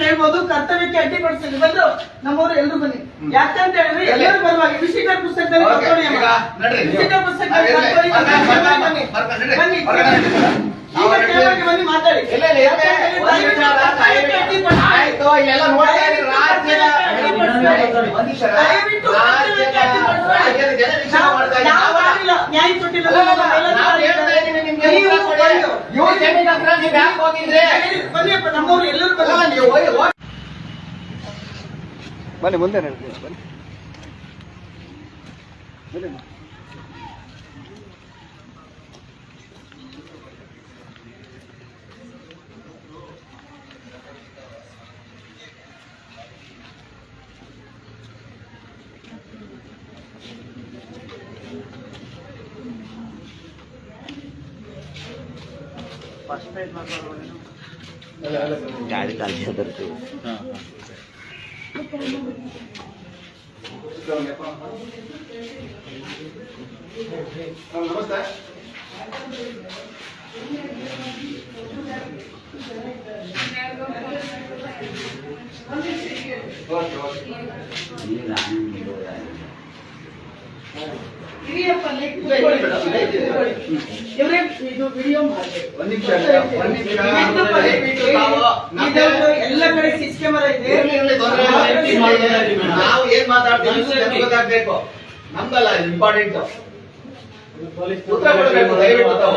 ಕೇಳ್ಬೋದು ಕರ್ತವ್ಯಕ್ಕೆ ಅಡ್ಡಿಪಡಿಸಲಿ ಬಂದು ನಮ್ಮವರು ಎಲ್ಲರೂ ಬನ್ನಿ. ಯಾಕಂತ ಹೇಳಿದ್ರೆ ಎಲ್ಲರೂ ಬರುವಾಗ ವಿಸಿಟರ್ ಪುಸ್ತಕದಲ್ಲಿ ಬರ್ಕೊಳ್ಳಿ ಅಮ್ಮ. ವಿಸಿಟರ್ ಪುಸ್ತಕದಲ್ಲಿ ಬರ್ಕೊಳ್ಳಿ, ಬನ್ನಿ, ಬನ್ನಿ. ಬನ್ನಿ. ಈಗ ಮಾತಾಡಿ. ಕರ್ತವ್ಯಕ್ಕೆ ನ್ಯಾಯ ಕೊಟ್ಟಿಲ್ಲ ನಾವು ನೀವು ಉತ್ತರ ಕೊಡಿ. ಬಂದು. ಇವ್ರ ಜಮೀನ್ ಹತ್ರ ನೀವು ಯಾಕೆ ಹೋಗಿದ್ರಿ ಬನ್ನಿಯಪ್ಪ ನಮ್ಮವರು ಎಲ್ಲರೂ ಅಲ್ಲ, ಬನ್ನಿ ಮುಂದೆ ಬನ್ನಿ. ಬನ್ನಿ ಗಾಡಿ ಕಾಲ್ಸಿ ಅದರ್ತು ನಮಸ್ತೆ ಓಕೆ ಓಕೆ ಹಿರಿಯಪ್ಪ ಲೈಕ್ ಕುತ್ಕೊಳ್ಳಿ. ಇವ್ರೇ ಇದು ವಿಡಿಯೋ ಮಾಡ್ಬೇಕು. ಒಂದ್ ಒಂದ್ ಎಲ್ಲ ಕಡೆ ಸಿಸ್ ಕ್ಯಾಮರಾ ಇದೆ. ನಾವು ಏನ್ ಮಾತಾಡ್ತೀವಿ ಗೊತ್ತಾಗ್ಬೇಕು. ನಮ್ದಲ್ಲ ಇಂಪಾರ್ಟೆಂಟ್ ಉತ್ತರ ಕೊಡ್ಬೇಕು ದಯವಿಟ್ಟು ತಾವು.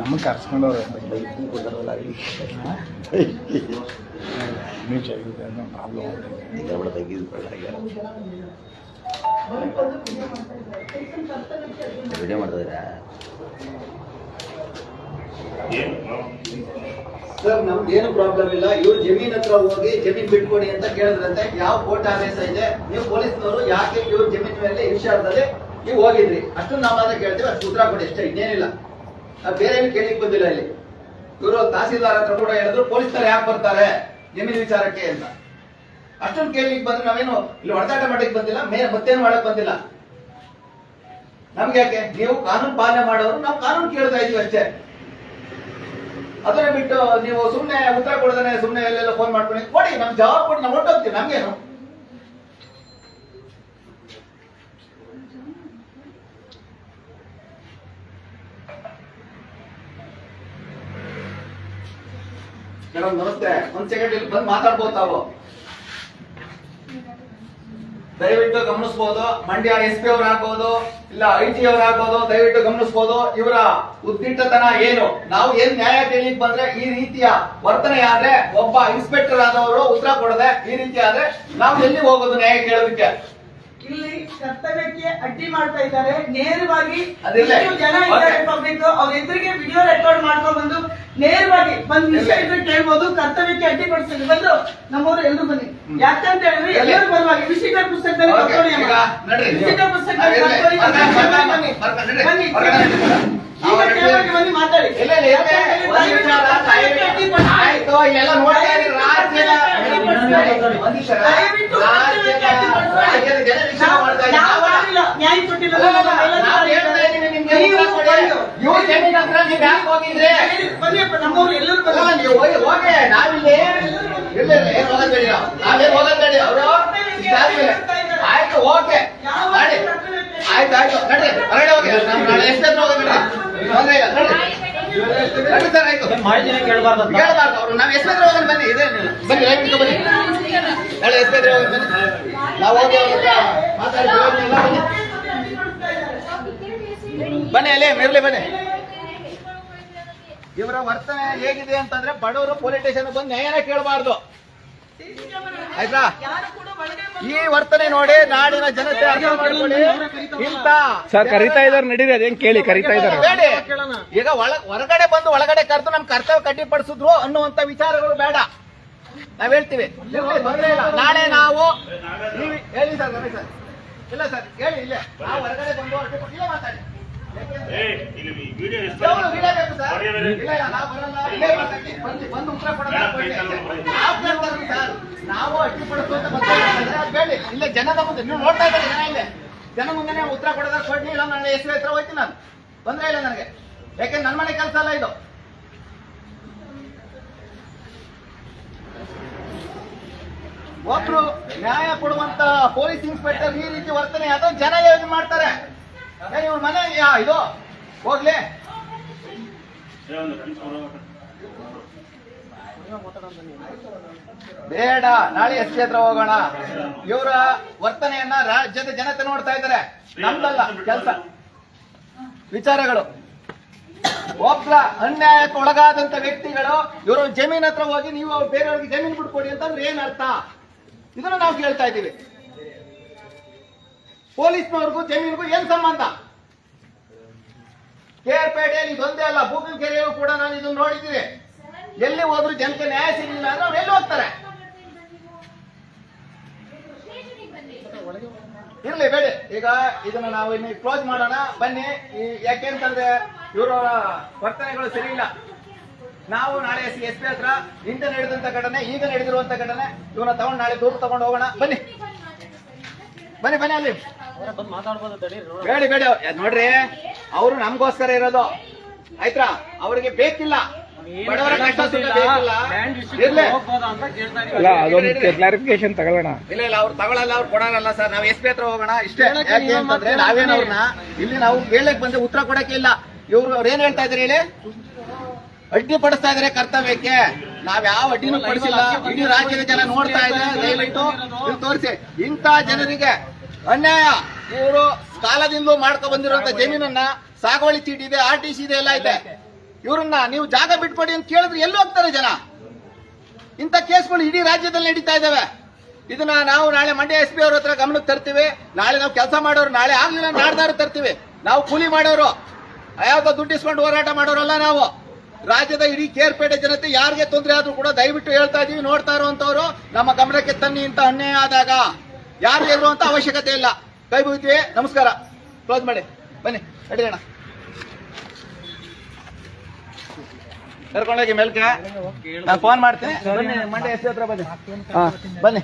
ನಮಗೆ ಕರ್ಸ್ಕೊಂಡವ್ರೆ. ನೀವು ಚೆನ್ನಾಗಿದೆ ಅನ್ನೋ ಪ್ರಾಬ್ಲಮ್ ವಿಡಿಯೋ ಮಾಡಿದ್ರೆ ಸರ್ ನಮ್ದು ಏನು ಪ್ರಾಬ್ಲಮ್ ಇಲ್ಲ. ಇವ್ರು ಜಮೀನ್ ಹತ್ರ ಹೋಗಿ ಜಮೀನ್ ಬಿಟ್ಕೊಡಿ ಅಂತ ಕೇಳಿದ್ರಂತೆ. ಯಾವ ಕೋರ್ಟ್ ಆದೇಶ ಇದೆ? ನೀವು ಪೊಲೀಸ್ನವರು ಯಾಕೆ ಇವ್ರ ಜಮೀನ್ ಮೇಲೆ ಈ ವಿಚಾರದಲ್ಲಿ ನೀವು ಹೋಗಿದ್ರಿ, ಅಷ್ಟೊಂದು ನಾವು ಮಾತ್ರ ಕೇಳ್ತೀವಿ, ಅಷ್ಟು ಉತ್ತರ ಕೊಡಿ, ಅಷ್ಟೇ, ಇನ್ನೇನಿಲ್ಲ. ನಾವು ಬೇರೆ ಏನು ಕೇಳಿಕ್ ಬಂದಿಲ್ಲ ಇಲ್ಲಿ. ಇವರು ತಹಸೀಲ್ದಾರ್ ಹತ್ರ ಕೂಡ ಹೇಳಿದ್ರು, ಪೊಲೀಸ್ನವ್ರು ಯಾಕೆ ಬರ್ತಾರೆ ಜಮೀನು ವಿಚಾರಕ್ಕೆ ಅಂತ. ಅಷ್ಟೊಂದು ಕೇಳಿಕ್ ಬಂದ್ರೆ ನಾವೇನು ಇಲ್ಲಿ ಹೊಡೆದಾಟ ಮಾಡಕ್ ಬಂದಿಲ್ಲ ಮೇ ಮತ್ತೇನು ಮಾಡಕ್ ಬಂದಿಲ್ಲ. ನಮ್ಗೆ ಯಾಕೆ ನೀವು ಕಾನೂನು ಪಾಲನೆ ಮಾಡೋರು, ನಾವು ಕಾನೂನು ಕೇಳ್ತಾ ಇದೀವಿ ಅಷ್ಟೇ. ಅದನ್ನ ಬಿಟ್ಟು ನೀವು ಸುಮ್ನೆ ಉತ್ತರ ಕೊಡದೇನೆ ಸುಮ್ನೆ ಎಲ್ಲೆಲ್ಲ ಫೋನ್ ಮಾಡ್ಕೊಂಡು, ಕೊಡಿ ನಮ್ ಜವಾಬ್ ಕೊಡಿ, ನಾವು ಹೊರಟೋಗ್ತೀವಿ, ನಮ್ಗೇನು? ಮೇಡಮ್, ನಮಸ್ತೆ. ಒಂದ್ ಸೆಕೆಂಡ್ ಇಲ್ಲಿ ಬಂದು ಮಾತಾಡ್ಬೋದು ತಾವು. ದಯವಿಟ್ಟು ಗಮನಿಸಬಹುದು ಮಂಡ್ಯ ಎಸ್ ಪಿ ಅವ್ರ ಆಗ್ಬೋದು ಇಲ್ಲ ಐ ಟಿ ಅವ್ರು ಆಗ್ಬೋದು ದಯವಿಟ್ಟು ಗಮನಿಸಬಹುದು ಇವರ ಉದ್ದಿಟ್ಟತನ ಏನು? ನಾವು ಏನ್ ನ್ಯಾಯ ಕೇಳಿಕ್ ಬಂದ್ರೆ ಈ ರೀತಿಯ ವರ್ತನೆ ಆದ್ರೆ ಒಬ್ಬ ಇನ್ಸ್ಪೆಕ್ಟರ್ ಆದವರು ಉತ್ತರ ಕೊಡದೆ ಈ ರೀತಿ ಆದ್ರೆ ನಾವು ಎಲ್ಲಿ ಹೋಗೋದು ನ್ಯಾಯ ಕೇಳೋದಕ್ಕೆ? ಇಲ್ಲಿ ಕರ್ತವ್ಯಕ್ಕೆ ಅಡ್ಡಿ ಮಾಡ್ತಾ ಇದ್ದಾರೆ. ನೇರವಾಗಿ. ಜನ ಇದ್ದಾರೆ ಪಬ್ಲಿಕ್ ಅವ್ರ ಎದುರಿಗೆ ವಿಡಿಯೋ ರೆಕಾರ್ಡ್ ಮಾಡ್ಕೊಂಡು ಬಂದು ನೇರವಾಗಿ ಬಂದ್ ವಿಷಯ ಇದ್ರೆ ಕೇಳ್ಬೋದು ಕರ್ತವ್ಯಕ್ಕೆ ಪಡಿಸ್ತೀವಿ ಬಂದ್ರು ನಮ್ಮವರು ಎಲ್ರು ಬನ್ನಿ. ಯಾಕಂತ ಹೇಳಿದ್ರೆ ಎಲ್ಲಿ? ಎಲ್ಲರೂ ಬರುವಾಗ ವಿಸಿಟರ್ ಪುಸ್ತಕದಲ್ಲಿ ವಿಸಿಟರ್ ಬನ್ನಿ, ಮಾತಾಡಿ. ಇಲ್ಲ ಇಲ್ಲ ಇರ್ಲಿ. ಒಂದ್ ನಿಮಿಷ ಅಲ್ಲ, ಕರ್ತವ್ಯಕ್ಕೆ ಅಡ್ಡಿಪಡಿಸಲಿ. ಆಯ್ತು ಇಲ್ಲೆಲ್ಲ ನೋಡ್ತಾ ಇರಿ ರಾಜ್ಯದ ಒಂದ್ ನಿಮಿಷ ಅಲ್ಲ. ದಯವಿಟ್ಟು ರಾಜ್ಯದ ರಾಜ್ಯದ ಜನ ವಿಚಾರ ಮಾಡ್ತಾ ಇದ್ದಾರೆ. ನಾವು ನಾವಲ್ಲ. ಮಾಡಿಲ್ಲ, ನ್ಯಾಯ ಕೊಟ್ಟಿಲ್ಲ ಅಲ್ಲ, ಅಲ್ಲ, ಅಲ್ಲ, ನಾವು ಹೇಳ್ತಾ ಇದ್ದೀವಿ ನಿಮ್ಗೆ ಉತ್ತರ ಕೊಡಿ. ಇವ್ರ ಜಮೀನ್ ಹತ್ರ ನೀವು ಯಾಕೆ ಹೋಗಿದ್ರಿ. ಬನ್ನಿಯಪ್ಪ ನಮ್ಮವರು ಎಲ್ಲರೂ ಅಲ್ಲ, ಬನ್ನಿ ನೀವು ಹೋಗಿ ಹೋಗಿ. ನಾವಿಲ್ಲಿ. ಇಲ್ಲ ಇಲ್ಲ ಏನ್ ಹೋಗೋದ್ ಬೇಡಿ ನಾವು? ನಾವೇನ್ ಹೋಗೋದ್ ಬೇಡಿ ಅವರು? ಇದಾದ್ಮೇಲೆ ಆಯ್ತು ಓಕೆ. ಮಾಡಿ ಆಯ್ತು ಆಯ್ತು. ನಡ್ರಿ ಹೊರಗಡೆ ಹೋಗಿ. ನಾವು ನಾಳೆ ಎಷ್ಟು ಹತ್ರ ಹೋಗೋದ್ ಬೇಡಿ. ತೊಂದ್ರೆ ಇಲ್ಲ. ನಡ್ರಿ ನಡ್ರಿ ಸರ್ ಆಯ್ತು. ಕೇಳಬಾರ್ದು ಅವ್ರು. ನಾವು ಎಷ್ಟು ಹತ್ರ ಹೋಗೋದ್ ಬನ್ನಿ. ಇದೆ ಬನ್ನಿ ಇಟ್ಕೊ ಬನ್ನಿ. ನಾಳೆ ಎಷ್ಟು ಹತ್ರ ಹೋಗೋದ್ ಬನ್ನಿ. ನಾವು ಹೋಗಿ ಅವ್ರ ಮಾತಾಡಿ ಬನ್ನಿ. ಬನ್ನಿ ಅಲ್ಲೇ ಮಿರ್ಲಿ ಬನ್ನಿ. ಇವರ ವರ್ತನೆ ಹೇಗಿದೆ ಅಂತಂದ್ರೆ ಬಡವರು ಪೊಲೀಸ್ ಸ್ಟೇಷನ್ ಬಂದು ನ್ಯಾಯನ ಕೇಳಬಾರ್ದು. ಆಯ್ತಾ? ಯಾರು ಕೂಡ ಈ ವರ್ತನೆ ನೋಡಿ ನಾಡಿನ ಜನತೆ ಅರ್ಥ ಮಾಡ್ಕೊಳ್ಳಿ. ಇಂತ ಸರ್ ಕರಿತಾ ಇದಾರೆ ನಡೀರಿ ಅದೇನ್ ಕೇಳಿ ಕರಿತಾ ಇದಾರೆ ಬೇಡಿ ಈಗ ಒಳ ಹೊರಗಡೆ ಬಂದು ಒಳಗಡೆ ಕರೆದು ನಮ್ ಕರ್ತವ್ಯ ಕಡ್ಡಿಪಡಿಸಿದ್ರು ಅನ್ನುವಂತ ವಿಚಾರಗಳು ಬೇಡ. ನಾವ್ ಹೇಳ್ತೀವಿ. ನಾಳೆ ನಾವು ನೀವು ಹೇಳಿ ಸರ್ ಸರ್. ಇಲ್ಲ ಸರ್ ಹೇಳಿ ಇಲ್ಲೇ. ನಾವು ಹೊರಗಡೆ ಬಂದು ಇಲ್ಲೇ ಮಾತಾಡಿ. ನಾವು ಬರಲ್ಲ. ಇಲ್ಲೇ ಬಂದು ಬಂದು ಉತ್ತರ ಕೊಡೋಣ ಕೊಡಿ. ನಾವು ಕೇಳ್ತಾರೆ ಸರ್. ನಾವು ಅಡ್ಡಿಪಡಿಸು ಅಂತ ಬರ್ತಾ ಇದ್ದಾರೆ. ಅದು ಬೇಡಿ. ಇಲ್ಲೇ ಜನದ ಮುಂದೆ ನೀವು ನೋಡ್ತಾ ಇದ್ದಾರೆ ಜನ ಇಲ್ಲೇ ಜನ ಮುಂದೆ ಉತ್ತರ ಕೊಡೋದಾಗ ಕೊಡ್ಲಿ ಇಲ್ಲ ನನ್ನ ಎಸ್ ಹತ್ರ ಹೋಯ್ತು ನಾನು ತೊಂದ್ರೆ ಇಲ್ಲ ನನಗೆ ಯಾಕೆಂದ್ರೆ ನನ್ನ ಮನೆ ಕೆಲಸ ಅಲ್ಲ ಇದು ಒಬ್ರು ನ್ಯಾಯ ಕೊಡುವಂತ ಪೊಲೀಸ್ ಇನ್ಸ್ಪೆಕ್ಟರ್ ಈ ರೀತಿ ವರ್ತನೆ ಅದನ್ನ ಜನ ಯೋಜನೆ ಮಾಡ್ತಾರೆ ಇವ್ರ ಮನೆ ಇದು? ಹೋಗ್ಲಿ. ಬೇಡ, ನಾಳೆ ಎಸ್ ಕ್ಷೇತ್ರ ಹೋಗೋಣ. ಇವರ ವರ್ತನೆಯನ್ನ ರಾಜ್ಯದ ಜನತೆ ನೋಡ್ತಾ ಇದ್ದಾರೆ. ನಮ್ದಲ್ಲ ಕೆಲಸ. ವಿಚಾರಗಳು. ಒಬ್ಬ ಅನ್ಯಾಯಕ್ಕೆ ಒಳಗಾದಂತ ವ್ಯಕ್ತಿಗಳು, ಇವರು ಜಮೀನ್ ಹತ್ರ ಹೋಗಿ ನೀವು ಬೇರೆಯವ್ರಿಗೆ ಜಮೀನ್ ಬಿಟ್ಕೊಡಿ ಅಂತಂದ್ರೆ ಏನ್ ಅರ್ಥ? ಇದನ್ನ ನಾವು ಕೇಳ್ತಾ ಇದ್ದೀವಿ. ಪೊಲೀಸ್ನವ್ರಿಗೂ ಜಮೀನಿಗೂ ಏನ್ ಸಂಬಂಧ? ಕೇರ್ಪೇಟೆಯಲ್ಲಿ ಇದೊಂದೇ ಅಲ್ಲ ಭೂಮಿ ಕೆರೆಯಲ್ಲೂ ಕೂಡ ನಾನು ಇದನ್ನ ನೋಡಿದ್ದೀನಿ. ಎಲ್ಲಿ ಹೋದ್ರು ಜನಕ್ಕೆ ನ್ಯಾಯ ಸಿಗಲಿಲ್ಲ ಅಂದ್ರೆ ಅವ್ರು ಎಲ್ಲಿ ಹೋಗ್ತಾರೆ? ಇರ್ಲಿ, ಬೇಡಿ. ಈಗ ಇದನ್ನ ನಾವು ಇನ್ನು ಕ್ಲೋಸ್ ಮಾಡೋಣ. ಬನ್ನಿ. ಯಾಕೆಂತಂದ್ರೆ ಇವರ ವರ್ತನೆಗಳು ಸರಿ ಇಲ್ಲ ನಾವು ನಾಳೆ ಎಸ್ ಪಿ ಹತ್ರ ಹಿಂದೆ ನಡೆದಂತ ಘಟನೆ, ಈಗ ನಡೆದಿರುವಂತ ಘಟನೆ ಇವನ್ನ ತಗೊಂಡು ನಾಳೆ ದೂರ ತಗೊಂಡು ಹೋಗೋಣ. ಬನ್ನಿ. ಬನ್ನಿ ಬನ್ನಿ ಅಲ್ಲಿ. ಬೇಡಿ ಬೇಡಿ. ನೋಡ್ರಿ ಅವರು ನಮ್ಗೋಸ್ಕರ ಇರೋದು. ಆಯ್ತಾ ಅವ್ರಿಗೆ ಬೇಕಿಲ್ಲ. ಬಡವರ ಕಷ್ಟ ಸುಖ ಬೇಕಿಲ್ಲ? ಇರ್ಲಿ. ಅಲ್ಲ ಅದೊಂದು ಕ್ಲಾರಿಫಿಕೇಶನ್ ತಗೊಳ್ಳೋಣ. ಇಲ್ಲ ಇಲ್ಲ ಅವ್ರು ತಗೊಳಲ್ಲ ಅವ್ರು ಕೊಡೋರಲ್ಲ ಸರ್. ನಾವು ಎಸ್ ಪಿ ಹತ್ರ ಹೋಗೋಣ. ಇಷ್ಟೇ ಯಾಕೆ ಅಂತಂದ್ರೆ ನಾವೇನ್ ಅವ್ರನ್ನ ಇಲ್ಲಿ ನಾವು ಕೇಳಕ್ ಬಂದ್ರೆ ಉತ್ತರ ಕೊಡಕ್ಕೆ ಇಲ್ಲ. ಇವ್ರು ಅವ್ರು ಏನ್ ಹೇಳ್ತಾ ಇದ್ರಿ ಹೇಳಿ? ಅಡ್ಡಿ ಪಡಿಸ್ತಾ ಇದ್ರೆ ಕರ್ತವ್ಯಕ್ಕೆ. ನಾವ್ ಯಾವ ಅಡ್ಡಿನೂ ಪಡಿಸಿಲ್ಲ. ಇಡೀ ರಾಜ್ಯದ ಜನ ನೋಡ್ತಾ ಇದ್ದಾರೆ ದಯವಿಟ್ಟು ನೀವು ತೋರಿಸಿ. ಇಂಥ ಜನರಿಗೆ ಅನ್ಯಾಯ. ಇವರು ಕಾಲದಿಂದಲೂ ಮಾಡ್ಕೊ ಬಂದಿರುವಂತ ಜಮೀನನ್ನ ಸಾಗುವಳಿ ಚೀಟಿ ಇದೆ ಆರ್ ಟಿ ಸಿ ಇದೆ ಎಲ್ಲ ಇದೆ. ಇವ್ರನ್ನ ನೀವು ಜಾಗ ಬಿಟ್ಕೊಡಿ ಅಂತ ಕೇಳಿದ್ರೆ ಎಲ್ಲಿ ಹೋಗ್ತಾರೆ ಜನ? ಇಂಥ ಕೇಸ್ಗಳು ಇಡೀ ರಾಜ್ಯದಲ್ಲಿ ನಡೀತಾ ಇದ್ದಾವೆ ಇದನ್ನ ನಾವು ನಾಳೆ ಮಂಡ್ಯ ಎಸ್ ಪಿ ಅವ್ರ ಹತ್ರ ಗಮನಕ್ಕೆ ತರ್ತೀವಿ. ನಾಳೆ ನಾವು ಕೆಲಸ ಮಾಡೋರು ನಾಳೆ ಆಗ್ಲಿಲ್ಲ ನಾಡ್ದಾರು ತರ್ತೀವಿ. ನಾವು ಕೂಲಿ ಮಾಡೋರು. ಯಾವ್ದೋ ದುಡ್ಡು ಇಸ್ಕೊಂಡು ಹೋರಾಟ ಮಾಡೋರಲ್ಲ ನಾವು. ರಾಜ್ಯದ ಇಡೀ ಕೇರ್ಪೇಟೆ ಜನತೆ ಯಾರಿಗೆ ತೊಂದರೆ ಆದ್ರೂ ಕೂಡ ದಯವಿಟ್ಟು ಹೇಳ್ತಾ ಇದೀವಿ ನೋಡ್ತಾ ಇರುವಂತವ್ರು ನಮ್ಮ ಗಮನಕ್ಕೆ ತನ್ನಿ ಇಂತ ಅನ್ಯಾಯ ಆದಾಗ. ಯಾರಿಗೆ ಅಂತ ಅವಶ್ಯಕತೆ ಇಲ್ಲ. ಕೈ ಮುಗಿತೀವಿ ನಮಸ್ಕಾರ. ಕ್ಲೋಸ್ ಮಾಡಿ. ಬನ್ನಿ ನಡೀಣ ಕರ್ಕೊಂಡೋಗಿ ಮೇಲ್ಕೆ. ನಾನು ಫೋನ್ ಮಾಡ್ತೀನಿ. ಬನ್ನಿ ಮಂಡೆ ಎಸ್ ಹತ್ರ ಬನ್ನಿ. ಬನ್ನಿ.